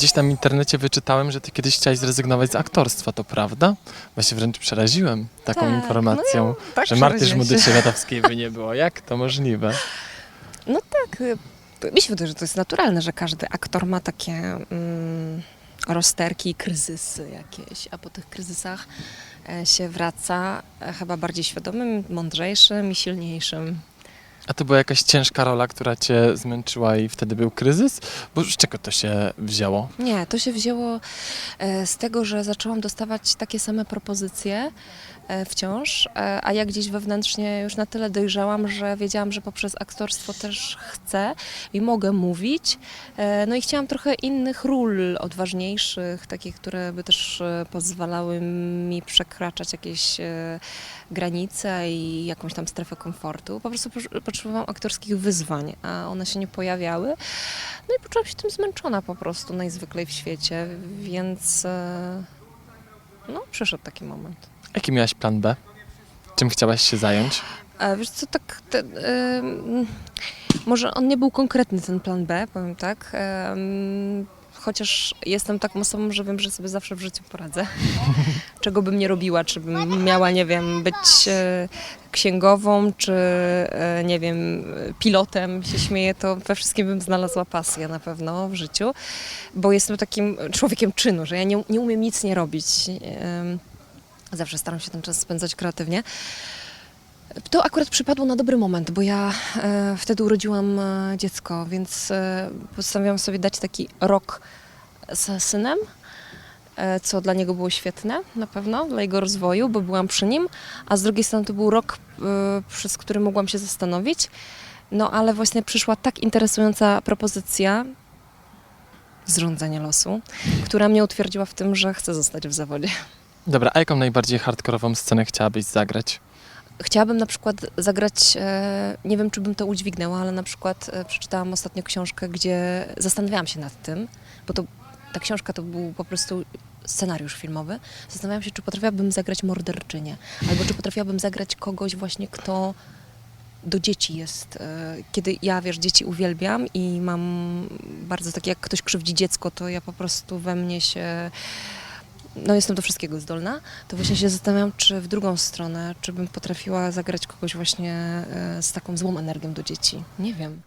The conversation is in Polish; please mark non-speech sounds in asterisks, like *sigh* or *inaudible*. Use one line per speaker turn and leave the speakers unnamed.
Gdzieś tam w internecie wyczytałem, że ty kiedyś chciałaś zrezygnować z aktorstwa, to prawda? Właśnie wręcz przeraziłem taką
Tak,
informacją,
no ja tak
że Marty
przeraziłem się.
By nie było. Jak to możliwe?
No tak, y, mi się wydaje, że to jest naturalne, że każdy aktor ma takie mm, rozterki, kryzysy jakieś, a po tych kryzysach e, się wraca e, chyba bardziej świadomym, mądrzejszym i silniejszym.
A to była jakaś ciężka rola, która cię zmęczyła i wtedy był kryzys? Bo z czego to się wzięło?
Nie, to się wzięło e, z tego, że zaczęłam dostawać takie same propozycje e, wciąż, e, a ja gdzieś wewnętrznie już na tyle dojrzałam, że wiedziałam, że poprzez aktorstwo też chcę i mogę mówić. No i chciałam trochę innych ról, odważniejszych, takich, które by też pozwalały mi przekraczać jakieś granice i jakąś tam strefę komfortu. Po prostu potrzebowałam aktorskich wyzwań, a one się nie pojawiały. No i poczułam się tym zmęczona po prostu najzwyczajniej w świecie, więc e, no przyszedł taki moment.
Jaki miałaś plan B? Czym chciałaś się zająć?
A wiesz co, tak, te, ym, może on nie był konkretny ten plan B, powiem tak, ym, chociaż jestem taką osobą, że wiem, że sobie zawsze w życiu poradzę. *laughs* Czego bym nie robiła, czy bym miała, nie wiem, być e, księgową, czy e, nie wiem, pilotem, się śmieję, to we wszystkim bym znalazła pasję na pewno w życiu, bo jestem takim człowiekiem czynu, że ja nie, nie umiem nic nie robić. Zawsze staram się ten czas spędzać kreatywnie. To akurat przypadło na dobry moment, bo ja e, wtedy urodziłam e, dziecko, więc postanowiłam sobie dać taki rok z synem, co dla niego było świetne na pewno, dla jego rozwoju, bo byłam przy nim, a z drugiej strony to był rok, e, przez który mogłam się zastanowić. No ale właśnie przyszła tak interesująca propozycja zrządzenia losu, która mnie utwierdziła w tym, że chcę zostać w zawodzie.
Dobra, a jaką najbardziej hardkorową scenę chciałabyś zagrać?
Chciałabym na przykład zagrać, e, nie wiem czy bym to udźwignęła, ale na przykład e, przeczytałam ostatnio książkę, gdzie zastanawiałam się nad tym, bo to, ta książka to był po prostu scenariusz filmowy. Zastanawiałam się, czy potrafiłabym zagrać morderczynię, albo czy potrafiłabym zagrać kogoś właśnie, kto do dzieci jest. e, Kiedy ja, wiesz, dzieci uwielbiam i mam bardzo takie, jak ktoś krzywdzi dziecko, to ja po prostu we mnie się no jestem do wszystkiego zdolna, to właśnie się zastanawiam, czy w drugą stronę, czy bym potrafiła zagrać kogoś właśnie e, z taką złą energią do dzieci. Nie wiem.